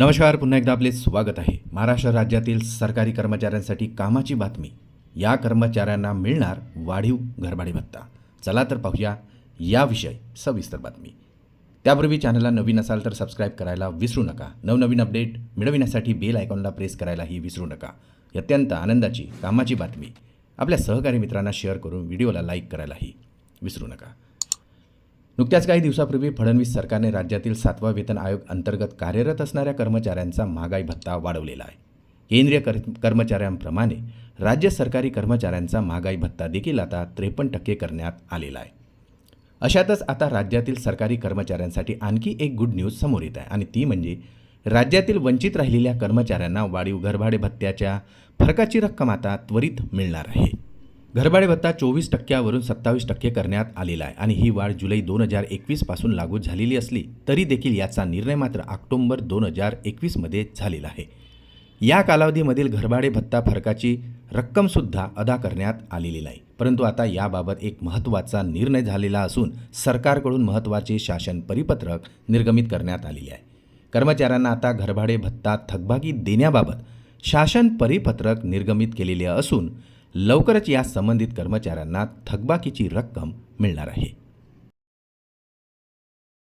नमस्कार पुन्हा एकदा आपले स्वागत आहे. महाराष्ट्र राज्यातील सरकारी कर्मचाऱ्यांसाठी कामाची बातमी. या कर्मचाऱ्यांना मिळणार वाढीव घरभाडे भत्ता. चला तर पाहूया याविषयी सविस्तर बातमी. त्यापूर्वी चॅनलला नवीन असाल तर सबस्क्राईब करायला विसरू नका. नवनवीन अपडेट मिळविण्यासाठी बेल आयकॉनला प्रेस करायलाही विसरू नका. अत्यंत आनंदाची कामाची बातमी. आपल्या सहकारी मित्रांना शेअर करून व्हिडिओला लाईक करायलाही विसरू नका. नुकत्याच काही दिवसापूर्वी फडणवीस सरकारने राज्यातील सातवा वेतन आयोग अंतर्गत कार्यरत असणाऱ्या कर्मचाऱ्यांचा महागाई भत्ता वाढवलेला आहे. केंद्रीय कर कर्मचाऱ्यांप्रमाणे राज्य सरकारी कर्मचाऱ्यांचा महागाई भत्ता देखील आता त्रेपन्न टक्के करण्यात आलेला आहे. अशातच आता राज्यातील सरकारी कर्मचाऱ्यांसाठी आणखी एक गुड न्यूज समोर येत आहे आणि ती म्हणजे राज्यातील वंचित राहिलेल्या कर्मचाऱ्यांना वाढीव घरभाडे भत्त्याच्या फरकाची रक्कम आता त्वरित मिळणार आहे. घरभाडे भत्ता चोवीस टक्क्यावरून सत्तावीस टक्के करण्यात आलेला आहे आणि ही वाढ जुलै दोन हजार एकवीसपासून लागू झालेली असली तरी देखील याचा निर्णय मात्र ऑक्टोंबर दोन हजार एकवीसमध्ये झालेला आहे. या कालावधीमधील घरभाडे भत्ता फरकाची रक्कमसुद्धा अदा करण्यात आलेली नाही. परंतु आता याबाबत एक महत्त्वाचा निर्णय झालेला असून सरकारकडून महत्त्वाचे शासन परिपत्रक निर्गमित करण्यात आलेले आहे. कर्मचाऱ्यांना आता घरभाडे भत्ता थकबाकी देण्याबाबत शासन परिपत्रक निर्गमित केलेले असून लवकरच या संबंधित कर्मचाऱ्यांना थकबाकीची रक्कम मिळणार आहे.